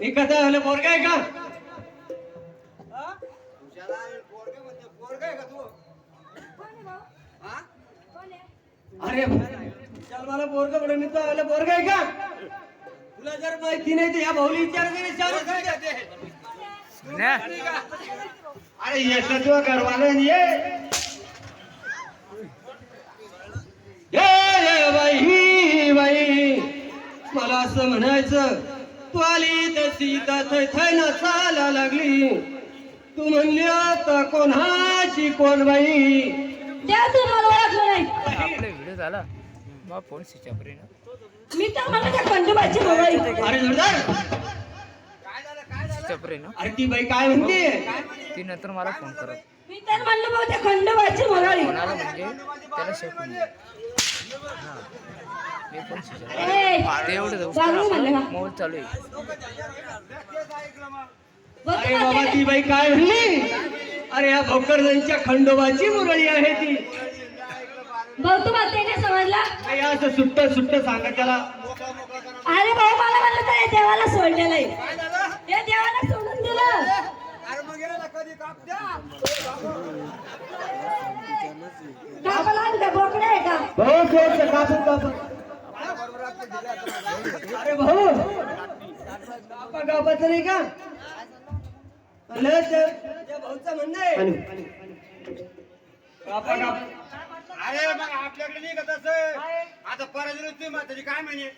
मी कथा झालं पोरगा आहे का? अरे चल मला पोरगा पडे मी तर आलं पोरगा आहे का? तुला जर माहिती नाही तर या भाऊली विचार अरे येतं तुझं घरवालं ये. बाई बाई. मला असं म्हणायचं तू आली सीता थै थै चाला लागली। तू म्हणली आता कोणाची कोण बाई? त्या तू मला ओळखलं नाही. आपला व्हिडिओ झाला. मग फोन स्विच ऑफ रे ना. मी तर म्हणलं त्या खंडोबाची मोबाईल. अरे जोरदार! स्विच ऑफ रे ना. अरे ती बाई काय म्हणते? ती नंतर मला फोन करत मी तर म्हणलं भाऊ त्या खंडोबाची मोबाईल आला म्हणजे? त्याला हा. मी ते एवढं चालू आहे. अरे बाबा ती बाई काय म्हणली अरे या भोकरदनच्या खंडोबाची मुरळी आहे ती. भाऊ तू म्हणते समजला? असं सुट्ट सुट्ट सांगा त्याला. अरे भाऊ मला म्हणलं तर हे देवाला सोडलेलं आहे. हे देवाला सोडून दिलं. कापाला बोकडं आहे का? भाऊ थोडं कापून कापून. अरे भाऊ कापा कापाचं नाही का? भाऊचं म्हणणं आहे. अरे मग आपल्याकडे नाही का तसं? आता परत तुम्ही म्हातारी काय म्हणे?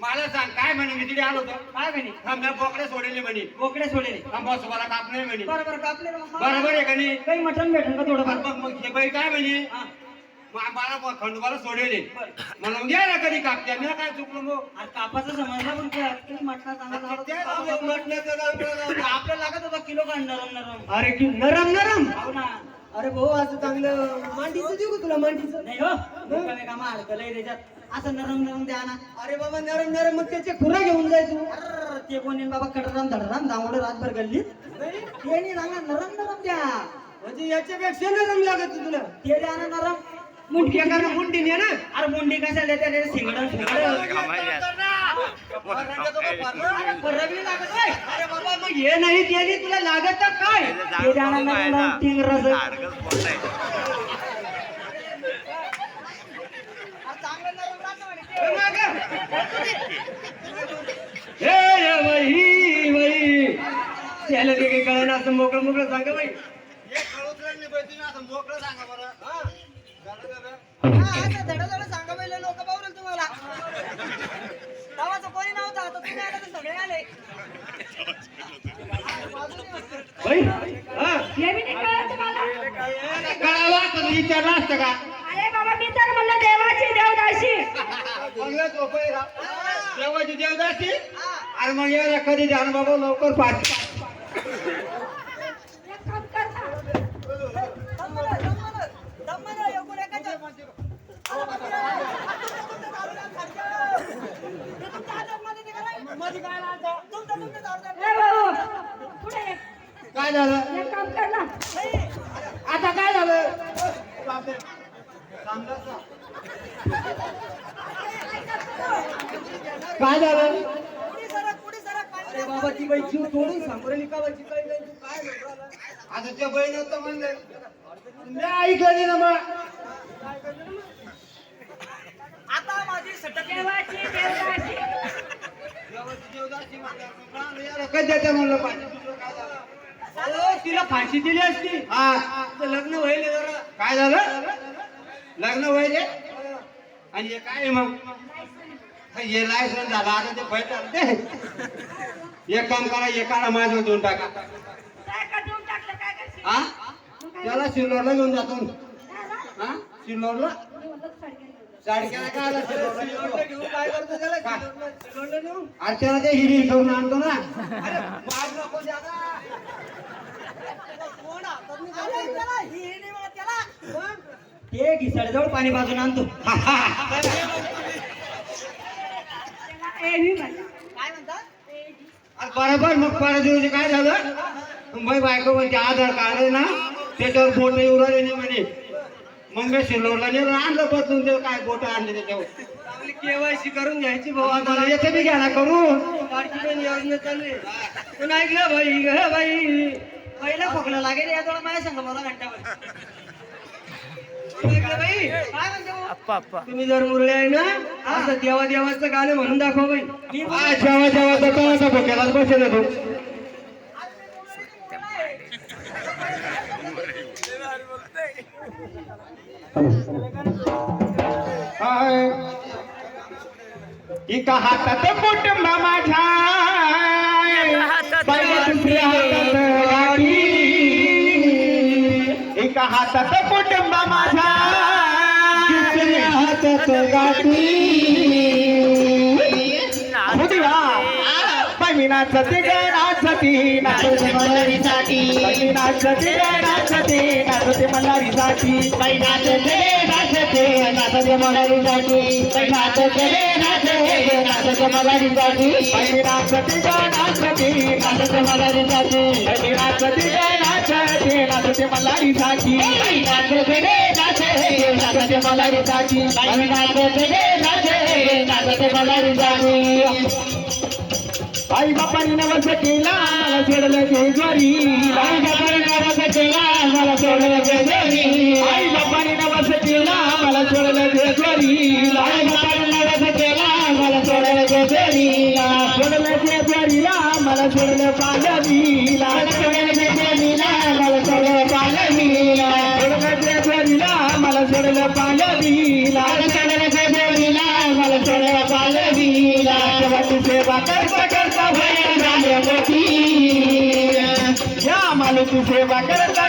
मला सांग काय म्हणे? मी तिथे आलो होतो. काय म्हणे? थांब बोकडे सोडले म्हणे. बोकडे सोडले थांब बस मला काप नाही म्हणे. बरोबर कापले. बरोबर आहे का नाही? काही मटण भेटेल का थोडं मग मग हे बाई काय म्हणे? मला खंडोबाला सोडले मला घ्या ना कधी कापत्या मी काय चुकलो मग? अरे कापाचं समजलं पण ते चांगला दे. आपल्याला लागत होता किलो का नरम नरम. अरे की नरम नरम? हो ना. अरे भाऊ असं चांगलं मांडीचं देऊ का तुला मांडीचं? नाही हो. कामा अडकलंय त्याच्यात. असं नरम नरम द्या ना. अरे बाबा नरम नरम मग त्याचे खुरा घेऊन जाय तू. ते कोणी बाबा कडराम धडराम दामोडे रातभर गल्लीत. ते नाही सांगा नरम नरम द्या. म्हणजे याच्यापेक्षा नरम लागत तुला. ते द्या ना नरम. मुंडी कारण मुंडी ने ना? अरे मुंडी कशाला त्या सिंगडं. अरे बाबा मग हे नाही ते नाही, तुला लागत काय? द्या हे रे बाई बाई. त्याला ते काही कळलं असं मोकळं मोकळं सांगा बाई. हे कळूच लागली तुम्ही आता मोकळं सांगा बरं हा? झालं का बे? बाई हा. हे बी नाही कळत तुम्हाला. कळालं असतं तर विचारलं असतं का? अरे बाबा मी तर म्हणलं देवाची देवदाशी चांगलं झोपय का? देवाची देवदासी? अरे मग या कधी ध्यान बाबा लवकर पाठ. एक काम कर. काय झालं? एक काम कर ना आता काय झालं? काय झालं? अरे बाबा ती बाई जीव सांगोरेली का बाई काय नाही तू काय म्हणतो आता त्या बहिणी म्हणले मी ऐकलं ना मग. देवदासी म्हणलं पाहिजे झालं? अहो, तिला फाशी दिली असती. हा. लग्न होईल जरा. काय झालं? लग्न व्हायचे आणि हे काय मग? हे लायसन झालं. आता ते पैसे ते एक काम करा एक काढा माझं टाका. देऊन टाकलं? काय करशील? हा? त्याला सिल्लोडला घेऊन जातो हा? सिल्लोडला? घेऊन. साडक्याला काय आला? सिल्लोडला सिलोडला नेतो. घेऊन काय करतो त्याला? काय? सिलोडला- सिलोडला नेऊन अरे त्याला ते हिरी ठेवून आणतो ना. मार नको ज्यादा. ते घिसाड्याजवळ पाणी बाजून आणतो. अरे बरोबर मग परत दिवशी काय झालं? बाई बायको म्हणजे आधार कार्ड आहे ना त्याच्यावर फोटो येऊ राहिले नाही म्हणे. मग मी शिल्लोडला नेलं आणलं बदलून ते काय गोट आणले त्याच्यावर. आपली केवायसी करून घ्यायची भाऊ मला आता याचं बी घ्या ना करू लाडकी बहीण योजना चालू आहे. पण ऐकलं भाई ग बाई. पहिला खोकला लागेल या थोडा माझ्या सांगा मला घंटाभर. ऐकलं बाई? काय म्हणते भाऊ? आप्पा आप्पा. तुम्ही जर मुरळे आहे ना असं देवा देवाचं गाणं म्हणून दाखवा बाई. मी हा जेव्हा जेव्हा दत्ताचा भोक्यालाच बसेल तू. एका हातात कुटुंब माझ्या दुसऱ्या हातात गाडी. एका हातात कुटुंब माझ्या दुसऱ्या हातात गाडी. बाई नाचते ग नाचती नाचते मल्हारीसाठी नाचते ग नाचते नाचते मल्हारीसाठी बाई नाचते नाचते नाचते मल्हारीसाठी बाई नाचते नाचते नाचते मल्हारीसाठी बाई नाचते ग नाचते नाचते मल्हारीसाठी बाई नाचते ग नाचते नाचते मल्हारीसाठी बाई नाचते नाचते नाचते मल्हारीसाठी बाई नाचते नाचते नाचते मल्हारीसाठी आई बापाने नवस केला मला सोडलं जेजुरी आई बापाने नवस केला मला सोडलं जेजुरी आई बापाने नवस केला मला सोडलं जेजुरी आई बापाने नवस केला मला सोडलं जेजुरी सोडलं जेजुरीला मला सोडलं पालवीला सोडलं जेजुरीला मला सोडलं पालवीला सोडलं जेजुरीला मला सोडलं पालवीला सोडलं जेजुरीला मला सोडलं पालवीला सेवा कर करता भया झाल्या या सेवा करता